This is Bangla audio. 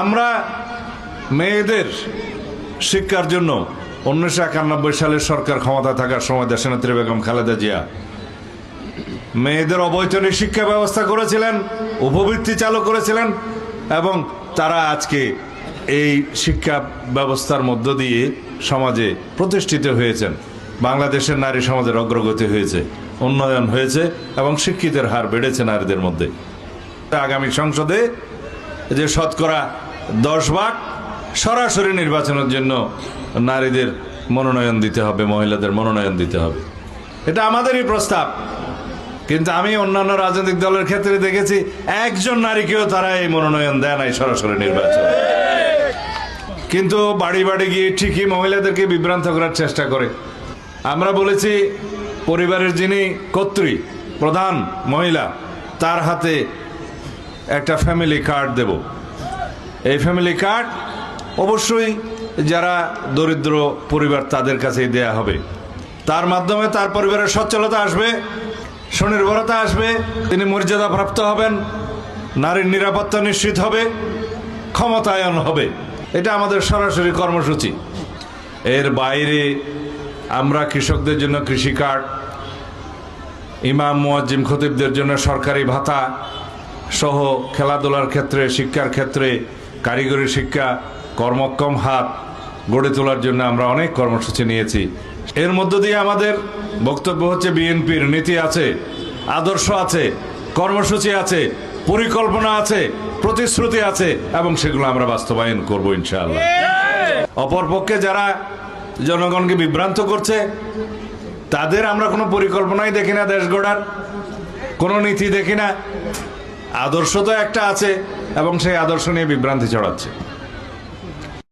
আমরা মেয়েদের শিক্ষার জন্য উনিশশো একানব্বই সালের সরকার ক্ষমতা থাকার সময় দেশনেত্রী বেগম খালেদা জিয়া মেয়েদের অবৈতনিক শিক্ষা ব্যবস্থা করেছিলেন, উপবৃত্তি চালু করেছিলেন এবং তারা আজকে এই শিক্ষা ব্যবস্থার মধ্য দিয়ে সমাজে প্রতিষ্ঠিত হয়েছেন। বাংলাদেশের নারী সমাজের অগ্রগতি হয়েছে, উন্নয়ন হয়েছে এবং শিক্ষিতের হার বেড়েছে নারীদের মধ্যে। আগামী সংসদে যে শতকরা দশ ভাগ সরাসরি নির্বাচনের জন্য নারীদের মনোনয়ন দিতে হবে, মহিলাদের মনোনয়ন দিতে হবে। এটা আমাদেরই প্রস্তাব। কিন্তু আমি অন্যান্য রাজনৈতিক দলের ক্ষেত্রে দেখেছি, একজন নারীকেও তারা এই মনোনয়ন দেয় নাই সরাসরি নির্বাচন। কিন্তু বাড়ি বাড়ি গিয়ে ঠিকই মহিলাদেরকে বিভ্রান্ত করার চেষ্টা করে। আমরা বলেছি, পরিবারের যিনি কর্ত্রী, প্রধান মহিলা, তার হাতে একটা ফ্যামিলি কার্ড দেব। এই ফ্যামিলি কার্ড অবশ্যই যারা দরিদ্র পরিবার তাদের কাছেই দেয়া হবে। তার মাধ্যমে তার পরিবারের সচ্ছলতা আসবে, স্বনির্ভরতা আসবে, তিনি মর্যাদা প্রাপ্ত হবেন, নারীর নিরাপত্তা নিশ্চিত হবে, ক্ষমতায়ন হবে। এটা আমাদের সরাসরি কর্মসূচি। এর বাইরে আমরা কৃষকদের জন্য কৃষি কার্ড, ইমাম, মুয়াজ্জিম খতিবদের জন্য সরকারি ভাতা সহ খেলাধুলার ক্ষেত্রে, শিক্ষার ক্ষেত্রে কারিগরি শিক্ষা, কর্মক্ষম হাত গড়ে তোলার জন্য আমরা অনেক কর্মসূচি নিয়েছি। এর মধ্য দিয়ে আমাদের বক্তব্য হচ্ছে, বিএনপির নীতি আছে, আদর্শ আছে, কর্মসূচি আছে, পরিকল্পনা আছে, প্রতিশ্রুতি আছে, এবং সেগুলো আমরা বাস্তবায়ন করব ইনশাআল্লাহ। অপরপক্ষে যারা জনগণকে বিভ্রান্ত করছে, তাদের আমরা কোনো পরিকল্পনাই দেখি না দেশ গড়ার, কোনো নীতি দেখি না। আদর্শ তো একটা আছে এবং সেই আদর্শ নিয়ে বিভ্রান্তি ছড়াচ্ছে।